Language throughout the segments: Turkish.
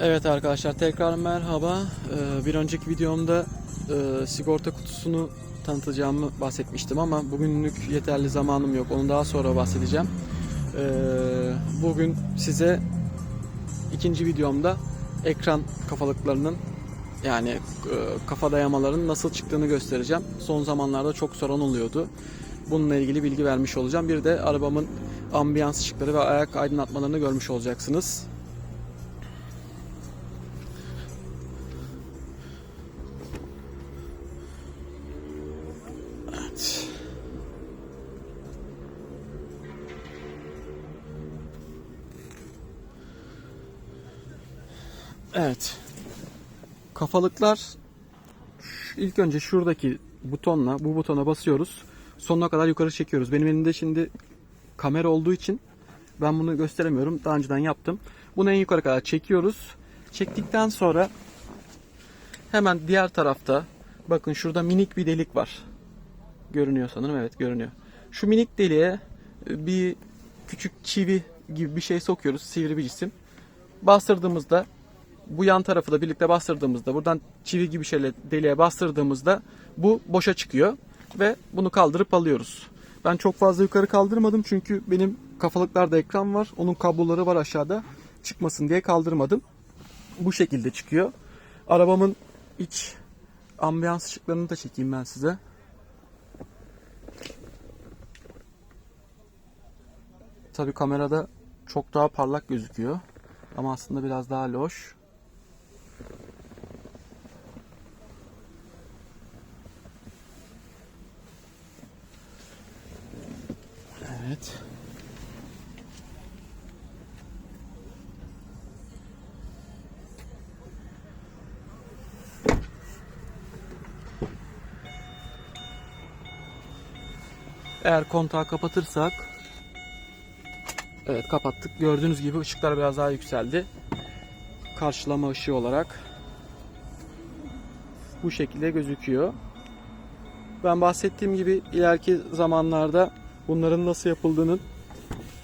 Evet arkadaşlar tekrar merhaba. Ee, bir önceki videomda e, sigorta kutusunu tanıtacağımı bahsetmiştim ama bugünlük yeterli zamanım yok. Onu daha sonra bahsedeceğim. Ee, bugün size ikinci videomda ekran kafalıklarının yani e, kafa dayamaların nasıl çıktığını göstereceğim. Son zamanlarda çok sorun oluyordu. Bununla ilgili bilgi vermiş olacağım. Bir de arabamın ambiyans ışıkları ve ayak aydınlatmalarını görmüş olacaksınız. Evet. Kafalıklar ilk önce şuradaki butonla bu butona basıyoruz. Sonuna kadar yukarı çekiyoruz. Benim elimde şimdi kamera olduğu için ben bunu gösteremiyorum. Daha önceden yaptım. Bunu en yukarı kadar çekiyoruz. Çektikten sonra hemen diğer tarafta bakın şurada minik bir delik var. Görünüyor sanırım. Evet görünüyor. Şu minik deliğe e, bir küçük çivi gibi bir şey sokuyoruz. Sivri bir cisim. Bastırdığımızda bu yan tarafı da birlikte bastırdığımızda buradan çivi gibi şeyle deliğe bastırdığımızda bu boşa çıkıyor ve bunu kaldırıp alıyoruz. Ben çok fazla yukarı kaldırmadım çünkü benim kafalıklarda ekran var. Onun kabloları var aşağıda. Çıkmasın diye kaldırmadım. Bu şekilde çıkıyor. Arabamın iç ambiyans ışıklarını da çekeyim ben size. Tabi kamerada çok daha parlak gözüküyor. Ama aslında biraz daha loş. Evet. Eğer kontağı kapatırsak Evet kapattık. Gördüğünüz gibi ışıklar biraz daha yükseldi. Karşılama ışığı olarak bu şekilde gözüküyor. Ben bahsettiğim gibi ileriki zamanlarda bunların nasıl yapıldığının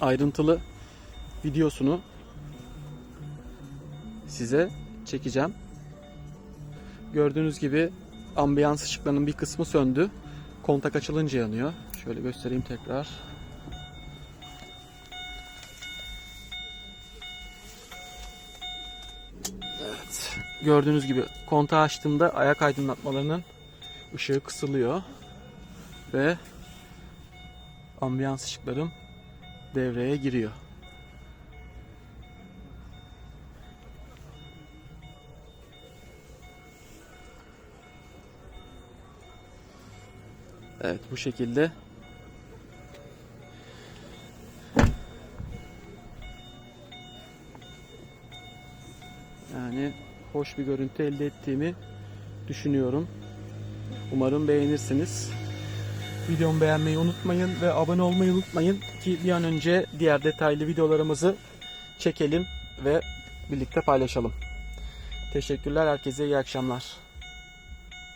ayrıntılı videosunu size çekeceğim. Gördüğünüz gibi ambiyans ışıklarının bir kısmı söndü. Kontak açılınca yanıyor. Şöyle göstereyim tekrar. Evet. Gördüğünüz gibi kontağı açtığımda ayak aydınlatmalarının ışığı kısılıyor ve ambiyans ışıklarım devreye giriyor. Evet bu şekilde Yani hoş bir görüntü elde ettiğimi düşünüyorum. Umarım beğenirsiniz. Videomu beğenmeyi unutmayın ve abone olmayı unutmayın ki bir an önce diğer detaylı videolarımızı çekelim ve birlikte paylaşalım. Teşekkürler herkese iyi akşamlar.